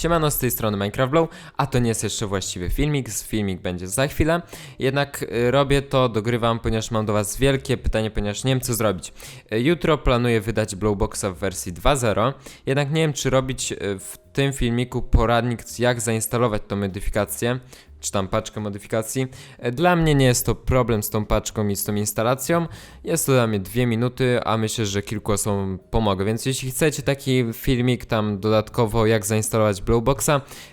Siemano, z tej strony Minecraft Blow, a to nie jest jeszcze właściwy filmik, filmik będzie za chwilę, jednak y, robię to, dogrywam, ponieważ mam do was wielkie pytanie, ponieważ nie wiem co zrobić. Y, Jutro planuję wydać Blowboxa w wersji 2.0, jednak nie wiem czy robić y, w tym filmiku poradnik jak zainstalować tą modyfikację, czy tam paczkę modyfikacji. E, Dla mnie nie jest to problem z tą paczką i z tą instalacją. Jest to dla mnie dwie minuty, a myślę, że kilku osobom pomogę. Więc jeśli chcecie taki filmik tam dodatkowo jak zainstalować Blowboxa,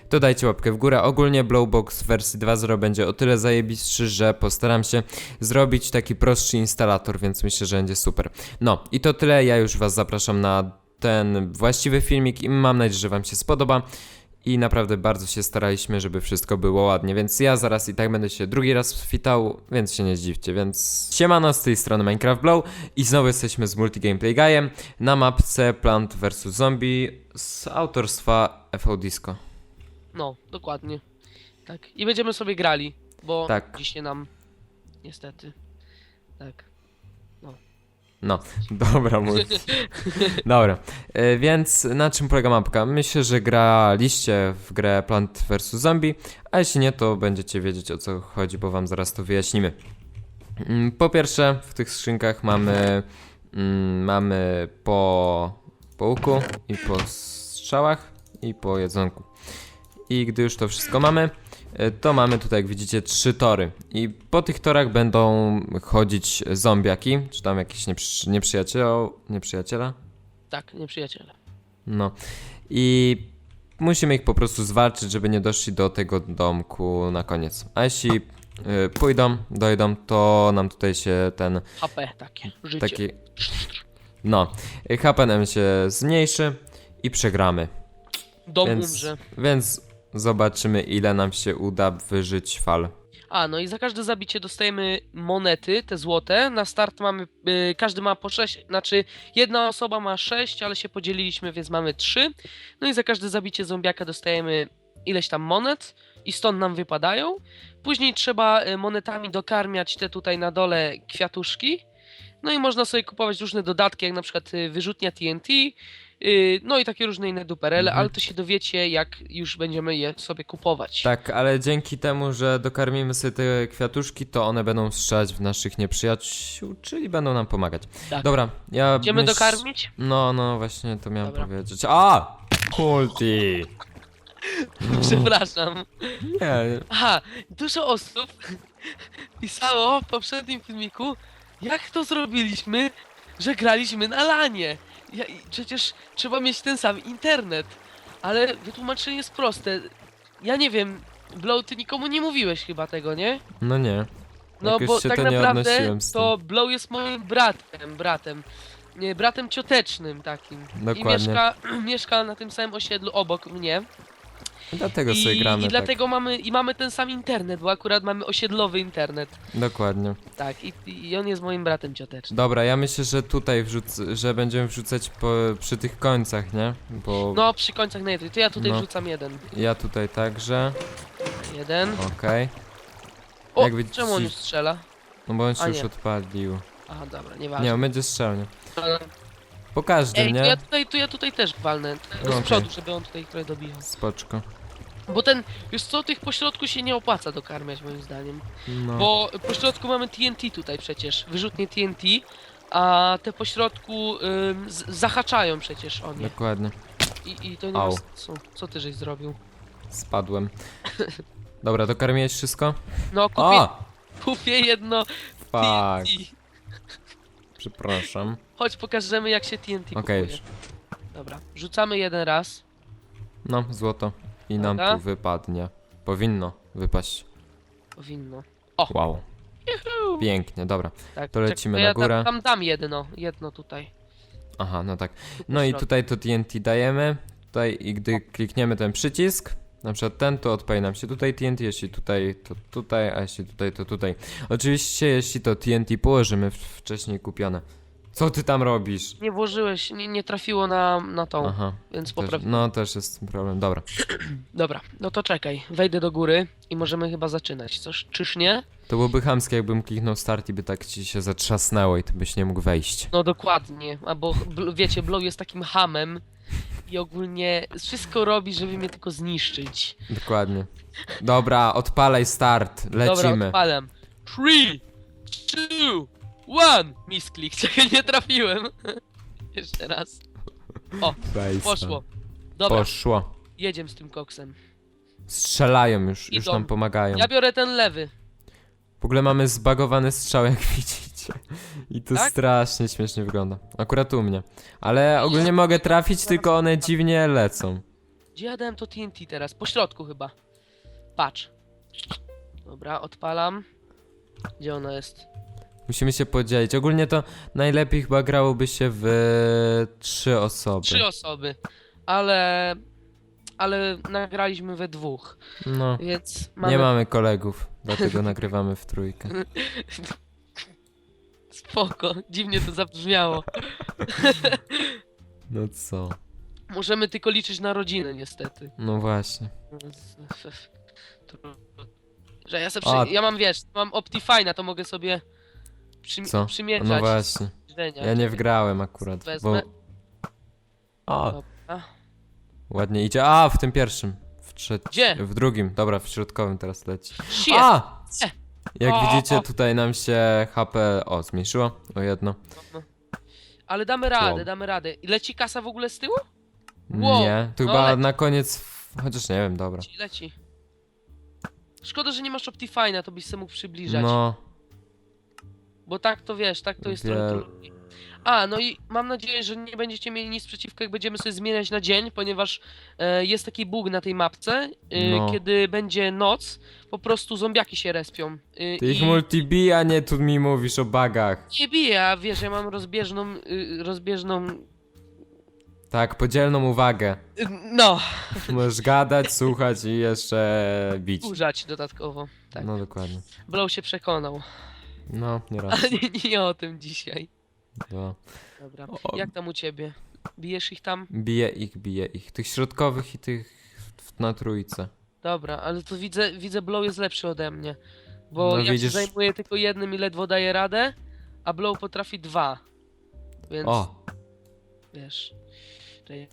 to dajcie łapkę w górę. Ogólnie Blowbox wersji 2.0 będzie o tyle zajebistszy, że postaram się zrobić taki prostszy instalator, więc myślę, że będzie super. No i to tyle. Ja już was zapraszam na ten właściwy filmik i mam nadzieję, że wam się spodoba. I naprawdę bardzo się staraliśmy, żeby wszystko było ładnie, więc ja zaraz i tak będę się drugi raz witał, więc się nie zdziwcie, więc siemano z tej strony Minecraft Blow i znowu jesteśmy z Multi Gameplay Guyem na mapce Plant vs Zombie z autorstwa FO Disco. No, dokładnie. Tak. I będziemy sobie grali, bo Tak. dzisiaj nam niestety. Tak. No, dobra, mój. Dobra, e, więc na czym polega mapka? Myślę, że graliście w grę Plant vs Zombie, a jeśli nie, to będziecie wiedzieć o co chodzi, bo wam zaraz to wyjaśnimy. Mm, Po pierwsze, w tych skrzynkach mamy, mm, mamy po, po łuku i po strzałach i po jedzonku. I gdy już to wszystko mamy, to mamy tutaj, jak widzicie, trzy tory. I po tych torach będą chodzić zombiaki, czy tam jakiś nieprzy, nieprzyjaciel, nieprzyjaciela. Tak, nieprzyjaciele. No. I musimy ich po prostu zwalczyć, żeby nie doszli do tego domku na koniec. A jeśli y, pójdą, dojdą, to nam tutaj się ten HP takie, życie. taki. No, HP nam się zmniejszy i przegramy. Dom Więc, umrze. więc zobaczymy, ile nam się uda wyżyć fal. A, no i za każde zabicie dostajemy monety, te złote. Na start mamy, y, każdy ma po 6, znaczy jedna osoba ma 6, ale się podzieliliśmy, więc mamy 3. No i za każde zabicie zombiaka dostajemy ileś tam monet i stąd nam wypadają. Później trzeba y, monetami dokarmiać te tutaj na dole kwiatuszki. No i można sobie kupować różne dodatki, jak na przykład y, wyrzutnia TNT, no i takie różne inne duperele, Mhm. ale to się dowiecie, jak już będziemy je sobie kupować. Tak, ale dzięki temu, że dokarmimy sobie te kwiatuszki, to one będą strzelać w naszych nieprzyjaciół, czyli będą nam pomagać. Tak. Dobra, ja. Idziemy myśl- dokarmić? No, no, właśnie to miałem Dobra. powiedzieć. A! Multi! Przepraszam. Nie, Aha, dużo osób pisało w poprzednim filmiku, jak to zrobiliśmy, że graliśmy na lanie. Ja, i przecież trzeba mieć ten sam internet. Ale wytłumaczenie jest proste. Ja nie wiem, Blow, ty nikomu nie mówiłeś chyba tego, nie? no nie. No Jakoś bo się tak to nie naprawdę odnosiłem z to Blow jest moim bratem, bratem. Nie, bratem ciotecznym takim. I Dokładnie. mieszka, mieszka na tym samym osiedlu obok mnie. Dlatego sobie I, gramy. i tak. dlatego mamy i mamy ten sam internet, bo akurat mamy osiedlowy internet. Dokładnie. Tak, i, i on jest moim bratem ciotecznym. Dobra, ja myślę, że tutaj wrzuc, że będziemy wrzucać po, przy tych końcach, nie? Bo No, przy końcach na jednej. To ja tutaj No. wrzucam jeden. ja tutaj także. Jeden. Okej. O, Jak widzicie- czemu on już strzela? No bo on A się już nie. odpalił. Aha, dobra, Nie, nieważne. on będzie strzelnie. Po każdym, Ej, to nie? ja tutaj, to ja tutaj też walnę. No, Z okej. przodu, żeby on tutaj trochę dobijał. Spoczko. Bo ten, już co, tych pośrodku się nie opłaca dokarmiać moim zdaniem. No. Bo pośrodku mamy TNT tutaj przecież, wyrzutnie TNT, a te pośrodku ym, z- zahaczają przecież o nie. Dokładnie. I, i to nie ma Au. sensu. Co ty żeś zrobił? Spadłem. Dobra, dokarmiłeś wszystko? No, kupię, A! kupię jedno Fuck. TNT. Przepraszam. Chodź, pokażemy jak się TNT Okej, kupuje. już. Dobra, rzucamy jeden raz. No, złoto. I nam Dobra. tu wypadnie. Powinno wypaść. Powinno. Wow. Pięknie, dobra. Tak, To lecimy czekaj, na ja górę. Tam, tam dam jedno, jedno tutaj. Aha, no tak. No i tutaj to TNT dajemy. Tutaj i gdy klikniemy ten przycisk, na przykład ten, to odpali nam się tutaj TNT, jeśli tutaj, to tutaj, a jeśli tutaj, to tutaj. Oczywiście, jeśli to TNT położymy wcześniej kupione. Co ty tam robisz? Nie włożyłeś, nie, nie trafiło na, na tą, Aha. więc Też, popraw... no też jest problem. Dobra. Dobra, no to czekaj, wejdę do góry i możemy chyba zaczynać, coś, czyż nie? To byłoby chamskie, jakbym kliknął start i by tak ci się zatrzasnęło i ty byś nie mógł wejść. No dokładnie, albo bl- wiecie, Blow jest takim hamem i ogólnie wszystko robi, żeby mnie tylko zniszczyć. Dokładnie. Dobra, odpalaj start. Dobra, Lecimy. odpalam. 3, 2, 1! Misklik, czekaj, nie trafiłem. Jeszcze raz. O, Weź poszło. Dobra, Poszło. jedziemy z tym koksem. Strzelają już, już Idą. nam pomagają. Ja biorę ten lewy. W ogóle mamy zbagowany strzał, jak widzicie. I to Tak? strasznie śmiesznie wygląda. Akurat u mnie. Ale ogólnie mogę trafić, tylko one dziwnie lecą. Gdzie ja dałem to TNT teraz? Po środku chyba. Patrz. Dobra, odpalam. Gdzie ono jest? Musimy się podzielić. Ogólnie to najlepiej chyba grałoby się w trzy osoby. Trzy osoby. Ale... Ale nagraliśmy we dwóch. No, Więc mamy... nie mamy kolegów, dlatego nagrywamy w trójkę. Spoko. Dziwnie to zabrzmiało. No co? Możemy tylko liczyć na rodzinę niestety. No właśnie. Że ja sobie A. przy... Ja mam, wiesz, mam Optifine'a, to mogę sobie przy... Co? przymierzać. No właśnie. Ja nie wgrałem akurat, bo... Wezmę. O, Dobra. ładnie idzie. A, w tym pierwszym. W trzecim. Gdzie? W drugim. Dobra, w środkowym teraz leci. Shit! A! E. Jak O, widzicie, o. tutaj nam się HP, o, zmniejszyło o jedno. Ale damy radę, Wow. damy radę. I leci kasa w ogóle z tyłu? Wow. Nie, tu No, chyba leci. na koniec, chociaż nie wiem, dobra. Leci, leci. Szkoda, że nie masz Optifine'a, to byś sobie mógł przybliżać. No, Bo tak to wiesz, tak to jest trochę trudniej. A, no i mam nadzieję, że nie będziecie mieli nic przeciwko, jak będziemy sobie zmieniać na dzień, ponieważ e, jest taki bug na tej mapce, e, No. kiedy będzie noc, po prostu zombiaki się respią. E, ty ich i multibi, a nie tu mi mówisz o bugach. nie bije, a wiesz, ja mam rozbieżną, y, rozbieżną, Tak, podzielną uwagę. y, no, Możesz gadać, słuchać i jeszcze bić. urzać dodatkowo. Tak, No dokładnie. Blow się przekonał, No, nie raz. ale nie, nie o tym dzisiaj. Dwa. Dobra, O. jak tam u ciebie? Bijesz ich tam? Bije ich, bije ich. Tych środkowych i tych w- na trójce. Dobra, ale to widzę, widzę Blow jest lepszy ode mnie. Bo No ja widzisz- się zajmuję tylko jednym i ledwo daję radę, a Blow potrafi dwa. Więc O! wiesz. Czekaj.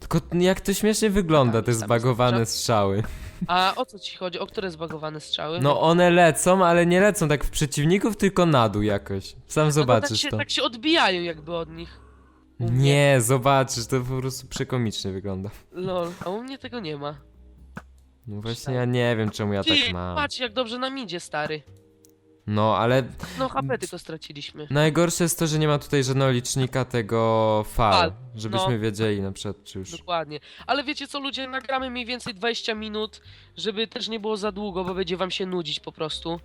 Tylko jak to śmiesznie wygląda, Tak, te tam zbagowane strzały. A o co ci chodzi? O które zbagowane strzały? No one lecą, ale nie lecą tak w przeciwników, tylko na dół jakoś. Sam No tak zobaczysz się, to. tak się odbijają jakby od nich. U mnie. Nie, zobaczysz, to po prostu przekomicznie wygląda. Lol, a u mnie tego nie ma. No właśnie ja nie wiem czemu ja Ty, tak mam. patrz jak dobrze nam idzie, stary. No ale No HP tylko straciliśmy. najgorsze jest to, że nie ma tutaj żadnego licznika tego fal, Fal, żebyśmy no. wiedzieli na przykład czy już... Dokładnie. Ale wiecie co, ludzie, nagramy mniej więcej 20 minut, żeby też nie było za długo, bo będzie wam się nudzić po prostu.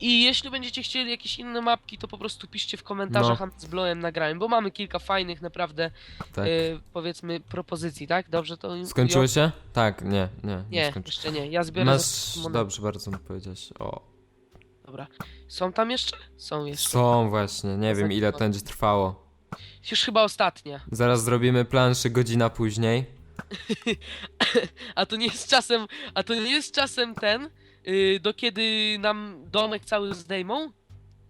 I jeśli będziecie chcieli jakieś inne mapki, to po prostu piszcie w komentarzach, No. a my z Blowem nagrałem, bo mamy kilka fajnych naprawdę, Tak. e, powiedzmy, propozycji, tak? Dobrze to... Skończyło się? Tak, nie, nie, nie, skończyło. jeszcze nie. Ja zbiorę... Masz, za- dobrze, bardzo mi powiedziałeś. O, Dobra. Są tam jeszcze? Są jeszcze. są właśnie, nie wiem ile to będzie trwało. Już chyba ostatnia. Zaraz zrobimy planszy godzina później. A to nie jest czasem, a to nie jest czasem ten, y, do kiedy nam domek cały zdejmą?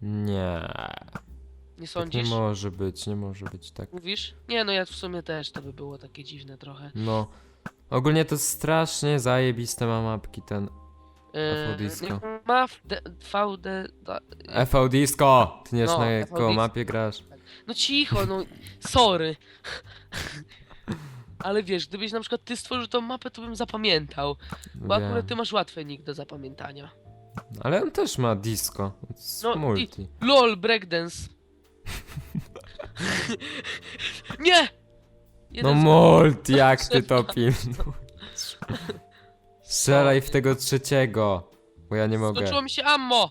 Nie, Nie tak nie sądzisz? może być, nie może być tak. Mówisz? Nie, no ja w sumie też, to by było takie dziwne trochę. No, ogólnie to strasznie zajebiste ma mapki ten FO Disco. Ma VD... FV Disco! Ty nie wiesz No, na FV jaką Disco. mapie grasz. No cicho, no sorry. Ale wiesz, gdybyś na przykład ty stworzył tą mapę, to bym zapamiętał. Bo Wiem. akurat ty masz łatwy nick do zapamiętania. Ale on też ma disco. z No i- multi. LOL, breakdance. Nie! No Jeden z- multi, jak ty to pilnujesz. Strzelaj w tego trzeciego. Bo ja nie mogę. Skończyło mi się ammo!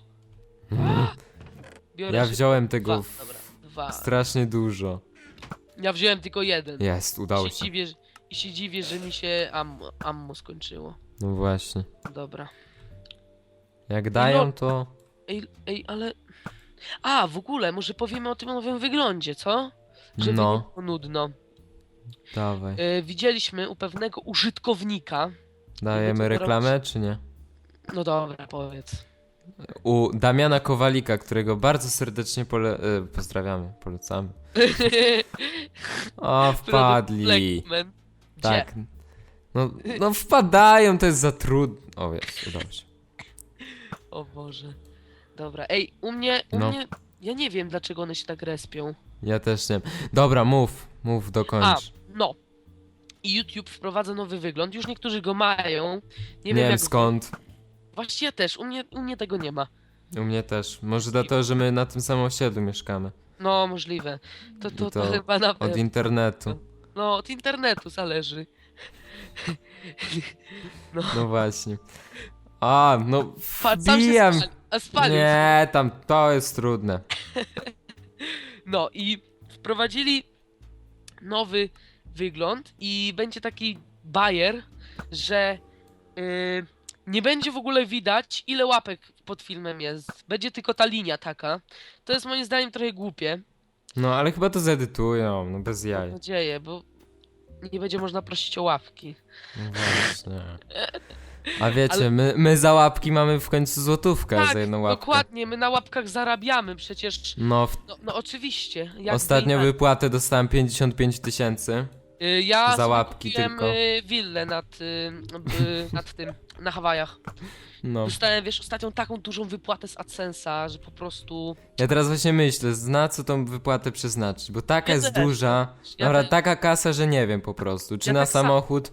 Biorę Ja się- wziąłem dwa, tego w... dobra, dwa. strasznie dużo. Ja wziąłem tylko jeden. Jest, udało I się się. dziwię, że- I się dziwię, że mi się ammo, ammo skończyło. No właśnie. Dobra. Jak dają no- to... Ej, ej, ale... A, w ogóle, może powiemy o tym nowym wyglądzie, co? Żeby nie No, było nudno. dawaj. E, widzieliśmy u pewnego użytkownika. Dajemy reklamę, czy nie? No dobra, powiedz. U Damiana Kowalika, którego bardzo serdecznie pole... e, pozdrawiamy, polecamy. O, wpadli. Gdzie? Tak. No, no wpadają, to jest za trudne. O, jest, udało się. O Boże. Dobra, ej, u mnie, u No. mnie, ja nie wiem dlaczego one się tak respią. Ja też nie. Dobra, mów, mów, A, dokończ. no. I YouTube wprowadza nowy wygląd, już niektórzy go mają. Nie, Nie, wiem, jak... skąd. Właściwie ja też, u mnie, u mnie tego nie ma. U mnie też. Może dlatego, że my na tym samym osiedlu mieszkamy. No, możliwe. To, to, I to, to chyba na Od pewno. internetu. No, od internetu zależy. No właśnie. A, no Patrz, sam się spali, a spalił się. Nie, tam to jest trudne. No i wprowadzili nowy wygląd i będzie taki bajer, że yy, nie będzie w ogóle widać ile łapek pod filmem jest. Będzie tylko ta linia taka. To jest moim zdaniem trochę głupie. No ale chyba to zedytują, no bez Mam jaj. nadzieję, bo nie będzie można prosić o łapki. No właśnie. A wiecie, Ale- my, my za łapki mamy w końcu złotówkę tak, za jedną łapkę. dokładnie, my na łapkach zarabiamy przecież. No, w No, no oczywiście. ostatnio wypłatę dostałem 55 tysięcy. Y, Ja Za łapki kupiłem, tylko. y, willę nad, y, y, nad tym, na Hawajach. No. Dostałem, wiesz, ostatnią taką dużą wypłatę z AdSense'a, że po prostu... Ja teraz właśnie myślę, na co tą wypłatę przeznaczyć, bo taka Ja jest też. duża. Ja Dobra, też. taka kasa, że nie wiem po prostu. Czy Ja na tak samo. samochód,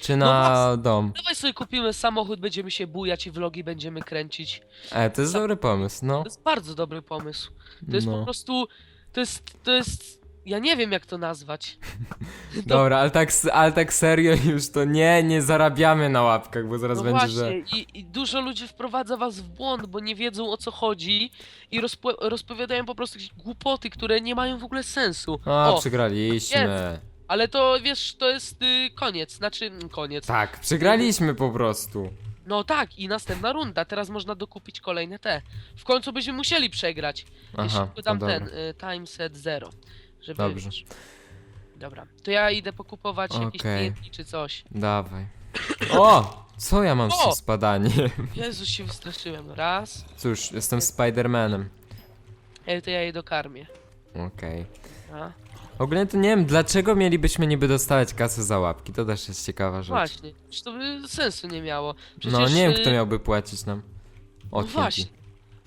czy No na dom. Dawaj sobie kupimy samochód, będziemy się bujać i vlogi będziemy kręcić. E, to jest Sa- dobry pomysł, no. To jest bardzo dobry pomysł. To jest po no. prostu... To jest... To jest... Ja nie wiem jak to nazwać. Dobra, ale tak, ale tak serio już to nie, nie zarabiamy na łapkach, bo zaraz No będzie, właśnie, że... i, i dużo ludzi wprowadza was w błąd, bo nie wiedzą o co chodzi i rozpo rozpowiadają po prostu jakieś głupoty, które nie mają w ogóle sensu. A, o, przegraliśmy. ale to wiesz, to jest y, koniec, znaczy mm, koniec. Tak, przegraliśmy po prostu. No tak, i następna runda, teraz można dokupić kolejne te. W końcu byśmy musieli przegrać. Aha, dodam to ten, y, time set zero. Żeby, Dobrze. wiesz. Dobra, to ja idę pokupować jakieś Okej. Czy coś. Dawaj. O! Co ja mam z O! tym spadaniem? Jezus, się wystraszyłem. Raz, Cóż, jestem Spidermanem. ej, to ja jej dokarmię. Okej. A? Ogólnie to nie wiem, dlaczego mielibyśmy niby dostawać kasę za łapki, to też jest ciekawa rzecz. Właśnie, przecież to by sensu nie miało. Przecież, no nie wiem, y, kto miałby płacić nam. O, No właśnie.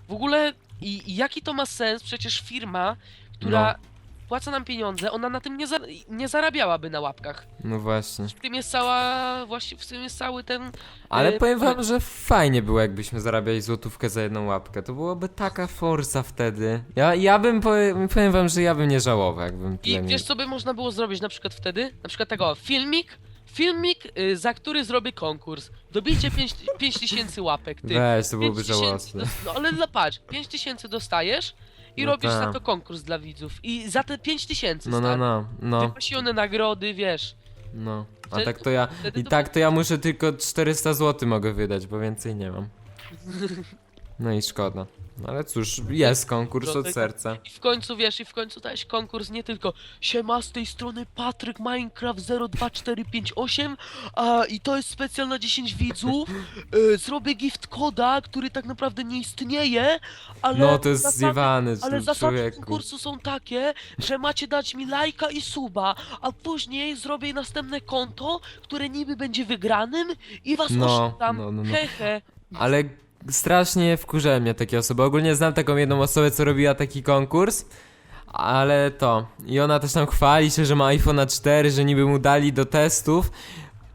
W ogóle i, i jaki to ma sens? Przecież firma, która No. Płaca nam pieniądze, ona na tym nie, za, nie zarabiałaby na łapkach. No właśnie. W tym jest cała, właśnie w tym jest cały ten... Ale y, powiem wam, że fajnie było, jakbyśmy zarabiali złotówkę za jedną łapkę. To byłoby taka forsa wtedy. Ja, ja bym, powie, powiem wam, że ja bym nie żałował, jakbym I wiesz co by można było zrobić na przykład wtedy? Na przykład tego, filmik, filmik, y, za który zrobię konkurs. Dobijcie 5 tysięcy łapek, ty. Weź, to byłoby 5 tysięcy żałosne. dos- No ale dla- patrz, 5 tysięcy dostajesz i No robisz za tak. to konkurs dla widzów. I za te 5 tysięcy, No, no, stary, no, no, wypasione nagrody, wiesz. no. A Wtedy tak to- to ja... wtedy I to tak to ja muszę tylko 400 zł mogę wydać, bo więcej nie mam. No i szkoda. No ale cóż, jest konkurs od serca. I w końcu wiesz, i w końcu dałeś konkurs nie tylko Siema z tej strony Patryk Minecraft 02458 a, I to jest specjal na 10 widzów e, Zrobię gift koda, który tak naprawdę nie istnieje Ale No to jest zasady- zjewany, Ale zasady człowieku. konkursu są takie, że macie dać mi lajka i suba, a później zrobię następne konto, które niby będzie wygranym i was No, oszukam. no, no, no. Hehe. Ale strasznie wkurzają mnie takie osoby. Ogólnie znam taką jedną osobę, co robiła taki konkurs. Ale to. I ona też tam chwali się, że ma iPhone'a 4, że niby mu dali do testów.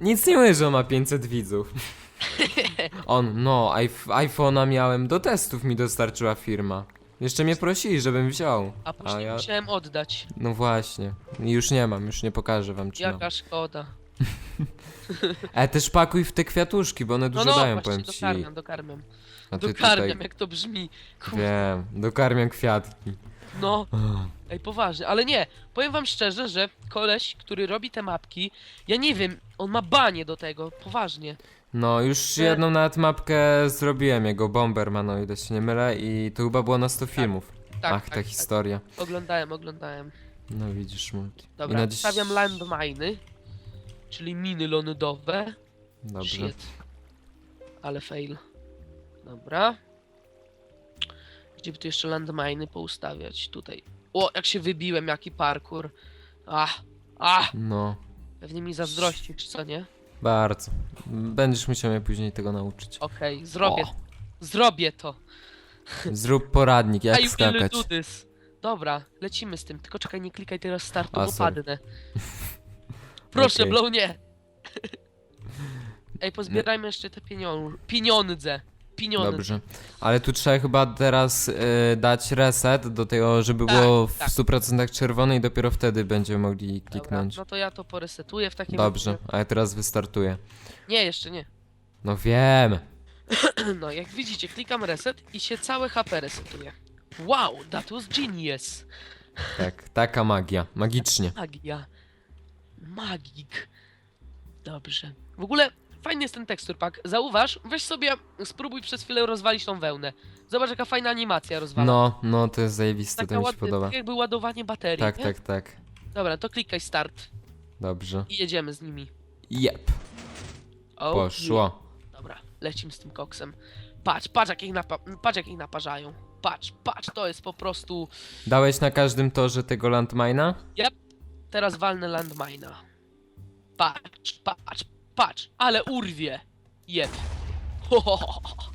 Nic nie mówi, że on ma 500 widzów. On, no, iP- iPhone'a miałem do testów mi dostarczyła firma. Jeszcze mnie prosili, żebym wziął. A później ja- musiałem oddać. No właśnie. Już nie mam, już nie pokażę wam czy mam. Jaka szkoda. E, też pakuj w te kwiatuszki, bo one No dużo no, dają, właśnie, powiem ci. dokarmiam, dokarmiam. A ty Dokarmiam, tutaj... jak to brzmi. Kur... Wiem, dokarmiam kwiatki. No, ej, poważnie, ale nie, powiem wam szczerze, że koleś, który robi te mapki, ja nie wiem, on ma banie do tego, poważnie. No, już jedną nawet mapkę zrobiłem, jego Bomberman, o ile się nie mylę, i to chyba było na 100 filmów. Tak, Ach, tak, ta tak. historia. Oglądałem, oglądałem. No widzisz, multi. I Dobra, na dziś... stawiam landminy, czyli miny lądowe. Dobrze. Shit. Ale fail. Dobra. Gdzie by tu jeszcze landminy poustawiać? Tutaj. O, jak się wybiłem, jaki parkour. Ach, ach, No, pewnie mi zazdrości, czy co nie? bardzo. Będziesz musiał mnie później tego nauczyć. Okej, zrobię. O. Zrobię to. Zrób poradnik, jak I will skakać. do this. Dobra, lecimy z tym. Tylko czekaj, nie klikaj teraz startu, A, bo sorry. padnę. Proszę, Okej. blow nie. Ej, pozbierajmy jeszcze te pieniądze. Pieniądze. Pieniądze. Dobrze. Ale tu trzeba chyba teraz y, dać reset do tego, żeby Tak, było w tak. 100% czerwone i dopiero wtedy będziemy mogli Dobra, kliknąć. no to ja to poresetuję w takim Dobrze, razie. a ja teraz wystartuję. Nie, jeszcze nie. No wiem. No, jak widzicie, klikam reset i się całe HP resetuje. Wow, that was genius. Tak, taka magia. Magicznie. Magia. Magik. Dobrze. W ogóle fajny jest ten tekstur pack. Zauważ, weź sobie, spróbuj przez chwilę rozwalić tą wełnę. Zobacz jaka fajna animacja rozwala. No, no to jest zajebiste, Taka to mi się podoba. tak jakby ładowanie baterii. Tak, nie? tak, tak. Dobra, to klikaj start Dobrze. i jedziemy z nimi. Jep, O, poszło. Dobra, lecimy z tym koksem. Patrz, patrz jak ich, napa- patrz jak ich naparzają. Patrz, patrz, to jest po prostu... Dałeś na każdym torze tego landmina? Teraz walnę landmina. Patrz, patrz, patrz, ale urwie. Jeb. Ho, ho, ho, ho.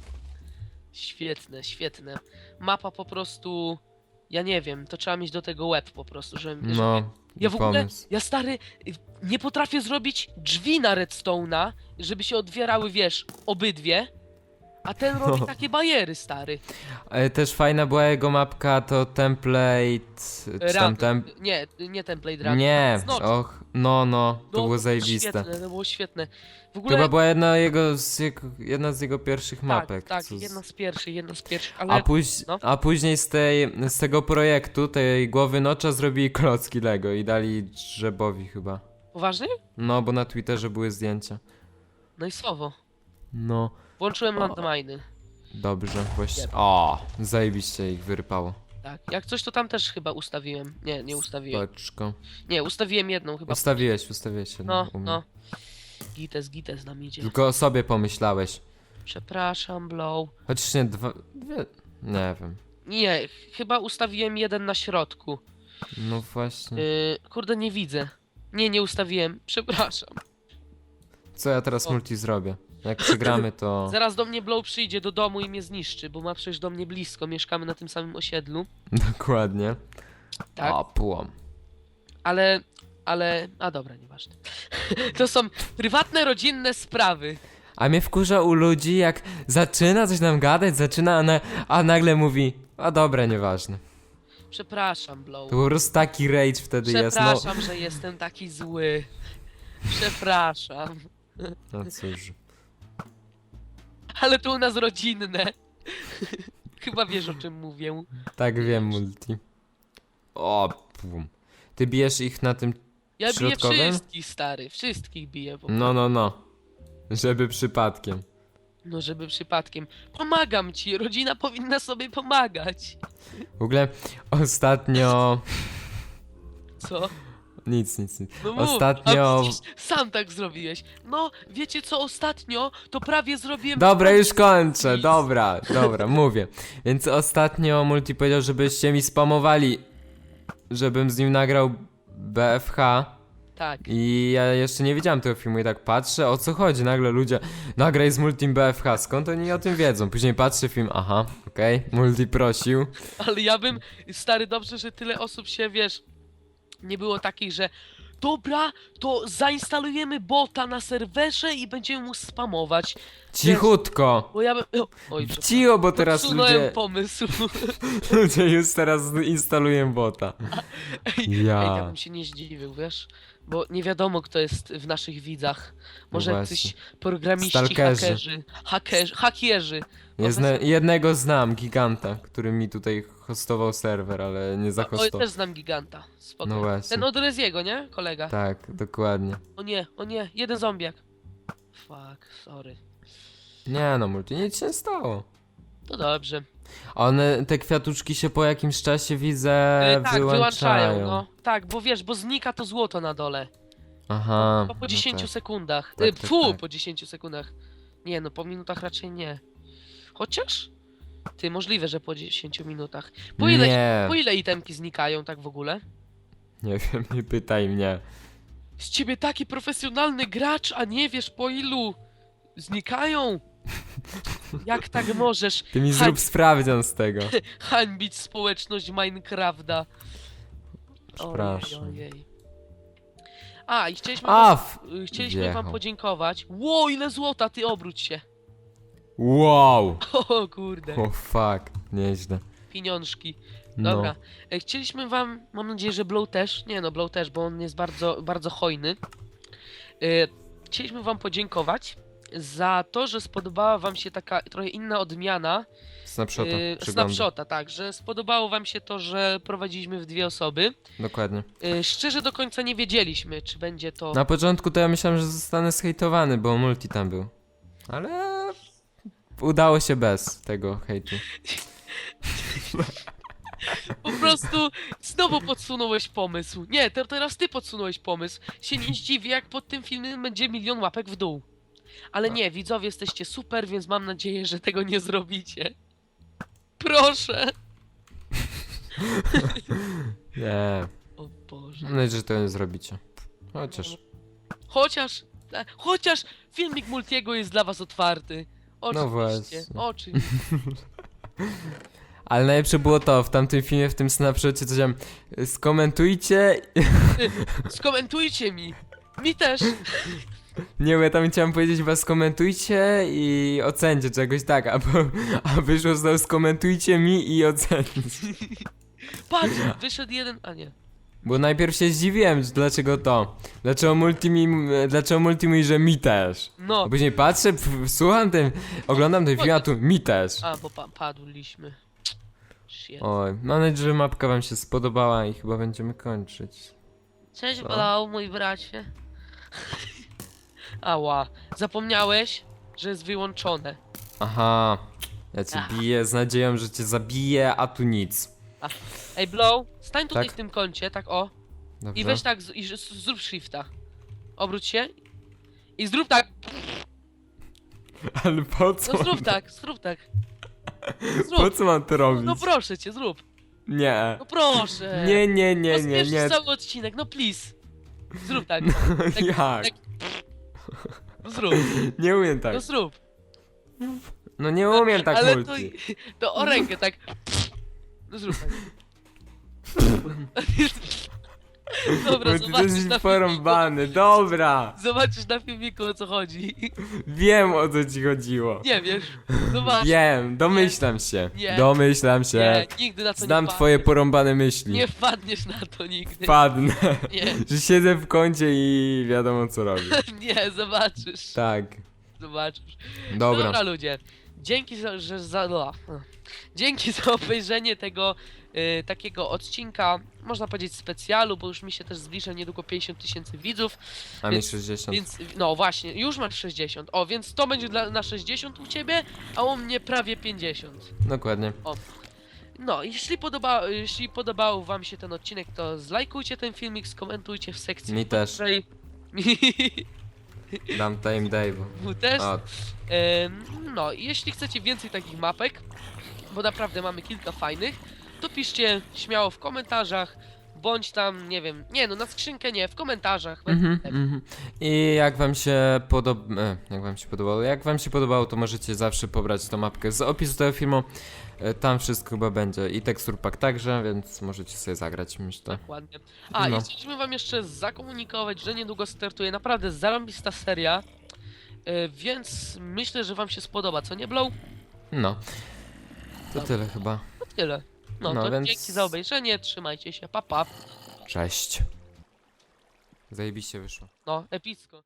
Świetne, świetne. Mapa po prostu... Ja nie wiem, to trzeba mieć do tego łeb po prostu, żeby... żeby... No, Ja w ogóle, pomysł. ja stary, nie potrafię zrobić drzwi na redstone'a, żeby się otwierały, wiesz, obydwie. A ten robi No. takie bajery, stary. Ale też fajna była jego mapka, to template... Czy tam tem... Nie, nie template run. Nie, och, no, no, to No, było zajebiste. Świetne, to było świetne. W ogóle... chyba była jedna, jego, z jego, jedna z jego pierwszych mapek. Tak, tak, z- jedna z pierwszych, jedna z pierwszych, ale A, póź... no. a później z, tej, z tego projektu, tej głowy nocza zrobili klocki Lego i dali Drzebowi chyba. poważnie? No, bo na Twitterze były zdjęcia. No i słowo. No, Włączyłem landminy. dobrze, właśnie. O, zajebiście ich wyrypało. Tak, jak coś to tam też chyba ustawiłem. Nie, nie ustawiłem. Paczko. Nie, ustawiłem jedną chyba. Ustawiłeś, ustawiłeś. No, u mnie. no. Gites, gites nam idzie. Tylko o sobie pomyślałeś. Przepraszam, blow. Chociaż nie, dwa... Dwie... Nie wiem. Nie, ch- chyba ustawiłem jeden na środku. No właśnie. Yy, kurde, nie widzę. Nie, nie ustawiłem. Przepraszam. Co ja teraz o. multi zrobię? Jak przegramy, to... Zaraz do mnie Blow przyjdzie do domu i mnie zniszczy, bo ma przecież do mnie blisko. Mieszkamy na tym samym osiedlu. Dokładnie. Tak. O, płom. Ale, ale, a dobra, nieważne. To są prywatne, rodzinne sprawy. A mnie wkurza u ludzi, jak zaczyna coś nam gadać, zaczyna, a, na, a nagle mówi, a dobra, nieważne. Przepraszam, Blow. To po prostu taki rage wtedy jest, no. Przepraszam, że jestem taki zły. Przepraszam. No cóż. Ale to u nas rodzinne. Chyba wiesz o czym mówię. Tak wiem, multi. O, pum. Ty bijesz ich na tym... Ja biję Środkowym? wszystkich, stary. Wszystkich biję. Po... No, no, no. Żeby przypadkiem. No, żeby przypadkiem. Pomagam ci. Rodzina powinna sobie pomagać. W ogóle ostatnio... Co? Nic, nic, nic. No mów. Ostatnio- A sam tak zrobiłeś. No, wiecie co ostatnio? To prawie zrobiłem... Dobra, już Nic. kończę, dobra, dobra, mówię. Więc ostatnio Multi powiedział, żebyście mi spamowali, żebym z nim nagrał BFH Tak. i ja jeszcze nie widziałem tego filmu i tak patrzę, o co chodzi, nagle ludzie, nagraj z Multim BFH, skąd oni o tym wiedzą? Później patrzę film, aha, okej, Multi prosił, Ale ja bym, stary, dobrze, że tyle osób się, wiesz, nie było takich, że dobra, to zainstalujemy bota na serwerze i będziemy mu spamować. cichutko, Bo ja bym... o, Oj, przepraszam. cicho, bo teraz Podsunąłem ludzie, pomysł. ludzie już teraz instalują bota. Ej, Ja. ja bym się nie zdziwił, wiesz? Bo nie wiadomo, kto jest w naszych widzach. Może No właśnie. jacyś programiści, Stalkerzy. hakerzy, hakerzy, hakierzy. Jedne, jednego znam, giganta, który mi tutaj hostował serwer, ale nie Oj, zahostował. też znam giganta. Spoko. No właśnie. Ten od Reziego, nie? Kolega. Tak, dokładnie. O nie, o nie, jeden zombiak. Fuck, sorry. Nie no, multi, nic się nie stało. To dobrze. One, te kwiatuszki się po jakimś czasie widzę E, tak, wyłączają. no. Tak, bo wiesz, bo znika to złoto na dole. Aha. Chyba po no 10 tak. sekundach. Tak, y, tak, Fu, tak. po 10 sekundach. Nie, no po minutach raczej nie. Chociaż? Ty, możliwe, że po 10 minutach. Po ile, Nie, po ile itemki znikają tak w ogóle? nie wiem, nie pytaj mnie. Z ciebie taki profesjonalny gracz, a nie wiesz po ilu znikają? Jak tak możesz Ty mi zrób sprawdzian z tego. hańbić społeczność Minecrafta? Przepraszam. Ojej, ojej. A, i chcieliśmy, A, wam, chcieliśmy wam wjechał. podziękować. Ło, ile złota, ty obróć się. Wow! O kurde, O fuck, nieźle. pieniążki. No. Dobra. E, Chcieliśmy wam, mam nadzieję, że Blow też, nie no, Blow też, bo on jest bardzo, bardzo hojny. E, Chcieliśmy wam podziękować za to, że spodobała wam się taka trochę inna odmiana Snapshota. e, przeglądu. snapshota, tak, że spodobało wam się to, że prowadziliśmy w dwie osoby. Dokładnie. E, Szczerze do końca nie wiedzieliśmy, czy będzie to... Na początku to ja myślałem, że zostanę zhejtowany, bo multi tam był. Ale udało się bez tego hejtu. Po prostu znowu podsunąłeś pomysł. Nie, to teraz ty podsunąłeś pomysł. Się nie zdziwię, jak pod tym filmem będzie milion łapek w dół. Ale nie, widzowie, jesteście super, więc mam nadzieję, że tego nie zrobicie. Proszę! Nie, O Boże. mam nadzieję, że to nie zrobicie. Chociaż. Chociaż, e, chociaż filmik Multiego jest dla was otwarty. Oczywiście, właśnie. oczywiście. Ale najlepsze było to, w tamtym filmie, w tym snapshocie, coś tam skomentujcie. Skomentujcie mi. Mi też. Nie, bo ja tam chciałem powiedzieć was skomentujcie i ocencie czegoś tak, a, po, a wyszło znowu skomentujcie mi i ocenić. Patrz, wyszedł jeden, a nie. Bo najpierw się zdziwiłem, dlaczego to. Dlaczego multi mi, dlaczego multi mówi, że mi też. No. A później patrzę, słucham ten, oglądam ten film, a tu mi też. A, bo pa padliśmy. Shit. Oj, mam nadzieję, że mapka wam się spodobała i chyba będziemy kończyć. Cześć, Co? Mój bracie. Ała, zapomniałeś, że jest wyłączone. Aha, ja cię Ach. biję z nadzieją, że cię zabiję, a tu nic. Ej, Blow, stań tutaj Tak? w tym kącie, tak o. Dobrze? I weź tak, z, i z- zrób shifta. Obróć się. I zrób tak, Ale po co? no zrób tak, zrób tak. Po Zrób. co mam to No, robić? no proszę cię, zrób. Nie. No proszę. Nie, nie, nie, nie, Pospieszysz nie. cały odcinek, no please. Zrób tak, Jak? tak. no zrób, Nie umiem tak. no zrób. No nie umiem tak Ale to, multi. to o rękę tak. No zrób. Dobra, to zobaczysz jesteś na, filmiku, porąbany, dobra. zobaczysz na filmiku o co chodzi. Wiem o co ci chodziło. Nie wiesz, zobacz. Wiem, domyślam się. Nie. Domyślam się. Nie, nigdy na to nie Znam wpadniesz. twoje porąbane myśli. Nie wpadniesz na to nigdy. Wpadnę. Nie, Że siedzę w kącie i wiadomo co robię. nie, zobaczysz. Tak. Zobaczysz. Dobra ludzie, dzięki za, że za, o, dzięki za obejrzenie tego y, takiego odcinka, można powiedzieć specjalu, bo już mi się też zbliża niedługo 50 tysięcy widzów, A mi Więc- 60. więc no właśnie, już masz 60, o więc to będzie dla, na 60 u ciebie, a u mnie prawie 50. Dokładnie. No, jeśli, podoba, jeśli podobał wam się ten odcinek, to zlajkujcie ten filmik, skomentujcie w sekcji Mi też. Dam time Dave. Mu też. O, Em, No, i jeśli chcecie więcej takich mapek, bo naprawdę mamy kilka fajnych, to piszcie śmiało w komentarzach, bądź tam, nie wiem, nie no, na skrzynkę nie, w komentarzach. Mhm, mhm. I jak wam się podob... E, jak wam się podobało? Jak wam się podobało, to możecie zawsze pobrać tą mapkę z opisu tego filmu. E, Tam wszystko chyba będzie i tekstur pack także, więc możecie sobie zagrać, myślę. Dokładnie. A, No. i chcieliśmy wam jeszcze zakomunikować, że niedługo startuje naprawdę zarąbista seria, e, więc myślę, że wam się spodoba, co nie, Blow? No. To tyle chyba. To tyle. No, No, to więc- dzięki za obejrzenie, trzymajcie się, pa pa. Cześć. Zajebiście wyszło. No, epicko.